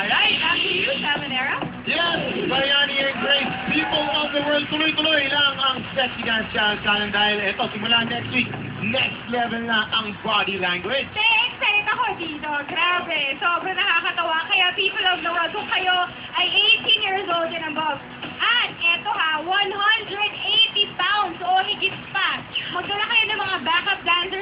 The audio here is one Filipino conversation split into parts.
Alright, back to you. Yes, Bayani and Grace, people of the world, tuloy-tuloy lang ang Sexy Dance Challenge Challenge dahil ito, simula next week, next level na ang body language. Te, excited ako dito. Grabe, sobrang nakakatawa. Kaya people of the world, kung kayo ay 18 years old and above, at eto ha, 180 pounds o higit pa. Magdala kayo ng mga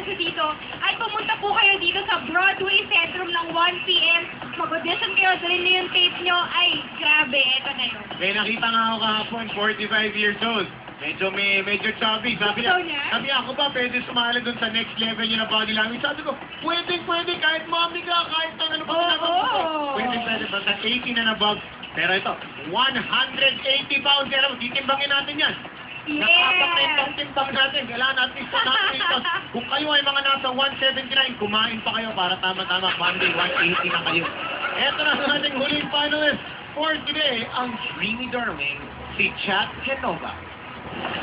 dancers dito at pumunta po kayo dito sa Broadway Centrum ng 1pm. Mag-audition kayo, dalhin niyo yung tape nyo. Ay, grabe, eto na yun. May nakita nga ako kahapon, 45 years old. Medyo may medyo chubby. Sabi niya, sabi niya, ako ba pwede sumali dun sa next level niya na body language? Sabi ko, pwede, pwede, kahit mommy ka, kahit ang ano pa Oo. ginagawa mo. Pwede, pwede, basta 18 and above. Pero ito, 180 pounds. Pero titimbangin natin yan. Nakapak na yung timbang natin. Kailangan natin sa natin. Kung kayo ay mga nasa 179, kumain pa kayo para tama-tama. Monday, 180 na kayo. Ito na ang ating huling finalist for today, ang dreamy darling, si Chat Genova.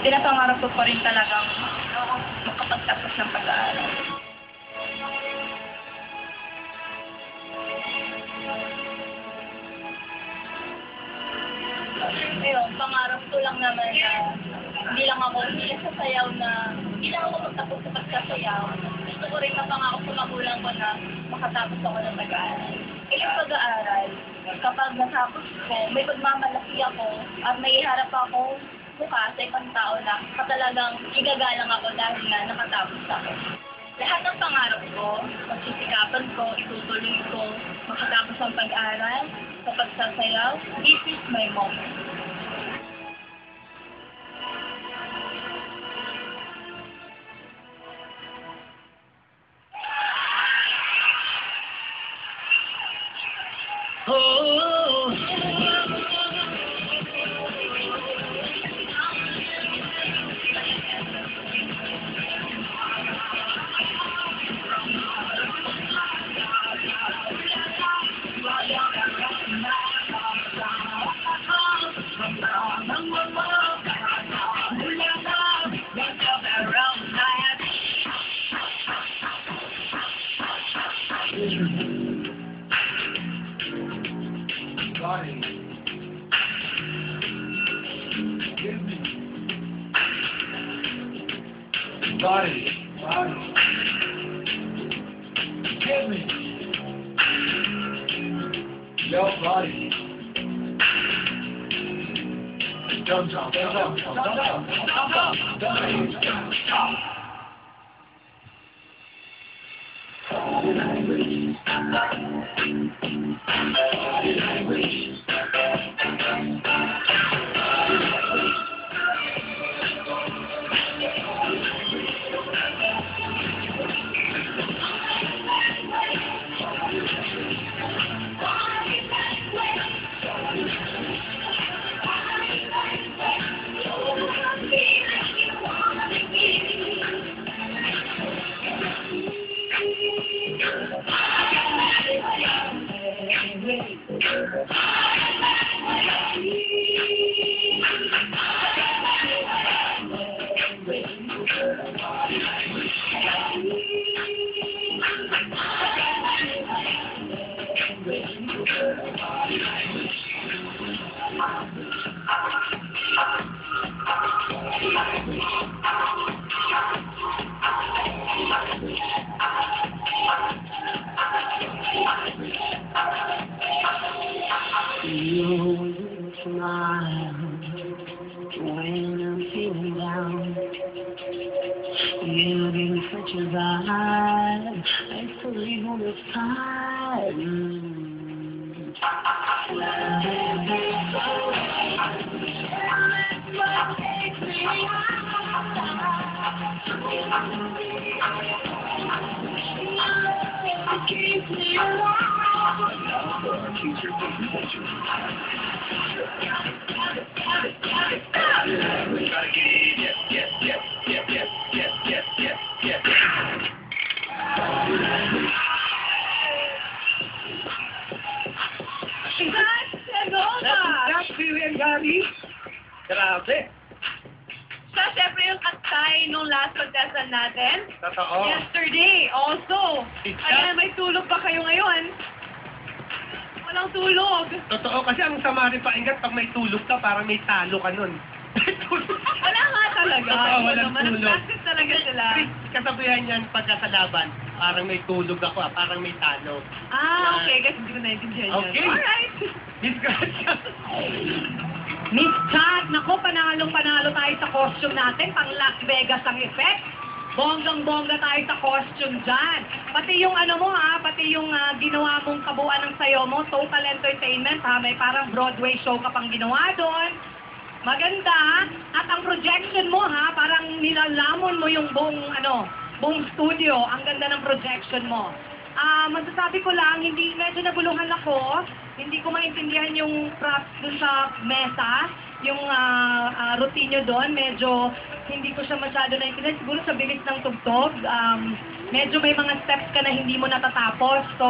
pinapangarap ko pa rin talagang makapagtapos ng pag-aaral. Ayun, pangarap ko lang naman na hindi lang ako, hindi lang sa sayaw na, hindi ako magtapos sa pagsasayaw. Gusto ko rin mapangako sa magulang ko na makatapos ako ng pag-aaral. Yung pag-aaral, kapag natapos ko, may pagmamalaki ako at may harap ako mukha sa ibang tao na katalagang igagalang ako dahil na nakatapos ako. Lahat ng pangarap ko, pagsisikapan ko, itutuloy ko, makatapos ang pag-aral, sa pagsasayaw, this is my moment. Body. Body. Give me. Your body. Dumb dumb dumb dumb dumb dumb dumb dumb dumb language. Language. Thank you. feel me down. You gave me such a vibe. Thanks for leaving all this time. Love me so Grabe. Nung last pagdasal natin. Totoo. Yesterday, also. It's Ayan, may tulog pa kayo ngayon. Walang tulog. Totoo kasi ang sama rin pakinggan pag may tulog ka, parang may talo ka nun. Wala nga talaga. Oo, Iba walang naman. tulog. Practice talaga sila. Chris, kasabihan yan pagka sa laban, parang may tulog ako, ah, parang may talo. Ah, okay. Kasi hindi ko naintindihan yun. Okay. Alright. Disgrasya. Miss Chat, nako, panalong-panalo tayo sa costume natin. Pang Las Vegas ang effect. Bonggang-bongga tayo sa costume dyan. Pati yung ano mo ha, pati yung ah, ginawa mong kabuuan ng sayo mo, total entertainment ha, may parang Broadway show ka pang ginawa doon. Maganda. At ang projection mo ha, parang nilalamon mo yung buong ano, buong studio. Ang ganda ng projection mo. Ah, masasabi ko lang, hindi medyo naguluhan ako. Hindi ko maintindihan yung props dun sa mesa, yung ah, ah, routine nyo doon. Medyo hindi ko siya masyado naintindihan. Siguro sa bilis ng tugtog, um, medyo may mga steps ka na hindi mo natatapos. So,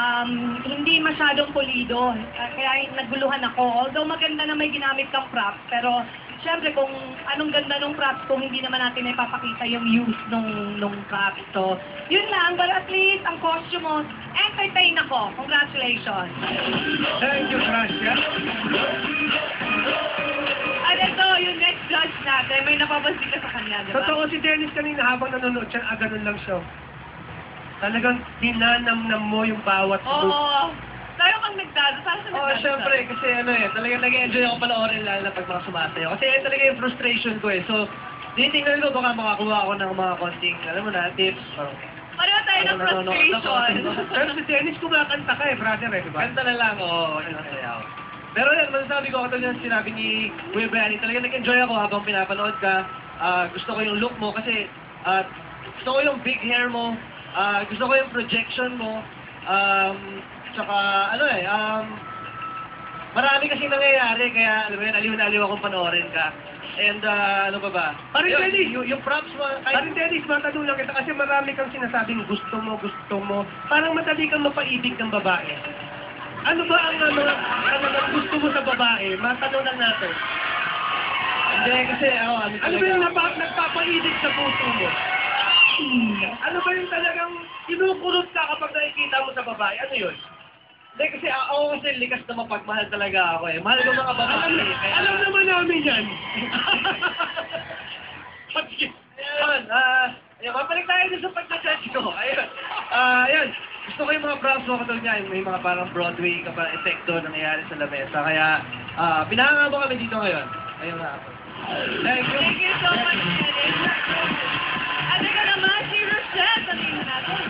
um, hindi masyadong pulido. Ah, kaya naguluhan ako. Although maganda na may ginamit kang props, pero Siyempre, kung anong ganda nung props kung hindi naman natin ipapakita yung use nung, nung props. So, yun lang. But at least, ang costume mo, entertain ako. Congratulations. Thank you, Gracia. At ito, yung next judge natin, may napapansin ka sa kanya, di ba? Totoo si Dennis kanina habang nanonood siya, ah, ganun lang siya. Talagang dinanamnam mo yung bawat Oo. Tayo kang nagdado. Para sa Oo, oh, syempre, kasi ano eh, talagang nag-enjoy ako panoorin lalo na pag mga sumasayaw. Kasi yan talaga yung frustration ko eh. So, tinitingnan ko baka makakuha ako ng mga konting, alam mo na, tips. Parang, Pareho tayo ng Ano, ano, ano, frustration. ano, Pero si Dennis kumakanta ka eh, brother eh, di ba? kanta na lang, oo, oh, nasayaw. Pero yan, masasabi ko, katulad yung sinabi ni Kuya Brian, talagang nag-enjoy ako habang pinapanood ka. Ah, gusto ko yung look mo kasi ah, gusto ko yung big hair mo, ah, gusto ko yung projection mo, um, tsaka ano eh, um, marami kasi nangyayari kaya alam mo yun, aliw na aliw akong panoorin ka. And ah, ano ba ba? Parang Yun, Dennis. yung, yung props mo, Parang Dennis, matanong lang kita kasi marami kang sinasabing gusto mo, gusto mo. Parang madali kang mapaibig ng babae. Ano ba ang ano, ano, ang gusto mo sa babae? Matanong lang natin. hindi kasi ako, ano Ano ba yung napa, nagpapaibig sa puso mo? Ano ba yung talagang kinukurot ka kapag nakikita mo sa babae? Ano yun? Hindi kasi ako kasi likas na mapagmahal talaga ako eh. Mahal ko mga babae. Alam, kaya- alam naman namin yan. Ayun, ah, ayun, mabalik tayo dun sa pagka-judge ko. Ayun. Ah, ayun. Gusto ko yung mga props mo katulad niya, may mga parang Broadway ka pa epekto nangyayari sa lamesa. Kaya, ah, pinahanga mo kami dito ngayon. Ayun nga. Thank you. Thank you so much, Dennis. Ano ka naman, si Rochelle? Sabihin natin.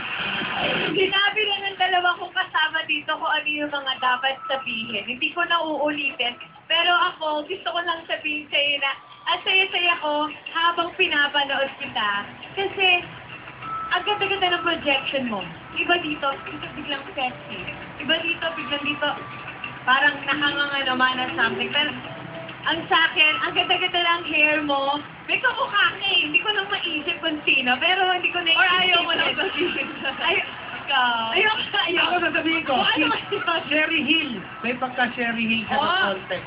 Sinabi na ng dalawa kong kasama dito kung ano yung mga dapat sabihin. Hindi ko na uulitin. Pero ako, gusto ko lang sabihin sa'yo na ang saya-saya ko habang pinapanood kita. Kasi, ang ganda-ganda ng projection mo. Iba dito, dito biglang sexy. Iba dito, biglang dito, parang nakanganga naman ng something. Pero, ang sa akin, ang ganda-ganda ng hair mo. May kamukha ka eh. Hindi ko lang maisip kung sino. Pero hindi ko na Or ayaw mo lang sabihin. Ay, ikaw. Ka, ayaw. Ako sasabihin ko, ano. Sherry Hill. May pagka Sherry Hill ka Oh. ng konti.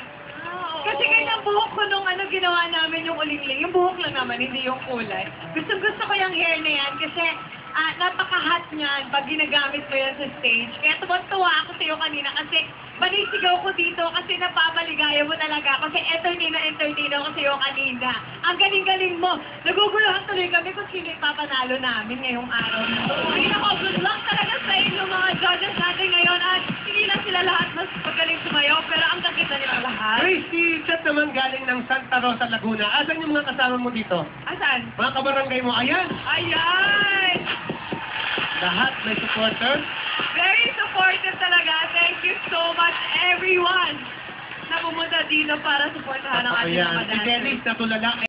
Kasi kanya buhok ko nung ano ginawa namin yung ulingling. Yung buhok lang naman, hindi yung kulay. Gusto gusto ko yung hair na yan kasi ah, napaka-hot niyan pag ginagamit mo yan sa stage. Kaya tuwa-tuwa ako sa'yo kanina kasi banisigaw ko dito kasi napapaligaya mo talaga kasi entertain na entertain ako sa'yo kanina. Ang galing-galing mo. Naguguluhan tuloy kami kung sino yung papanalo namin ngayong araw. Ay nako, good luck talaga sa inyo mga judges natin ngayon at hindi na sila lahat mas magaling sumayaw pero ang gaganda nila lahat. Grace, si Chet naman galing ng Santa Rosa, Laguna. Asan yung mga kasama mo dito? Asan? Mga kabarangay mo, ayan! Ayan! Lahat may supporter. Supportive talaga. Thank you so much, everyone, na pumunta dito para supportahan ang ating mga si dancers. Dennis natulala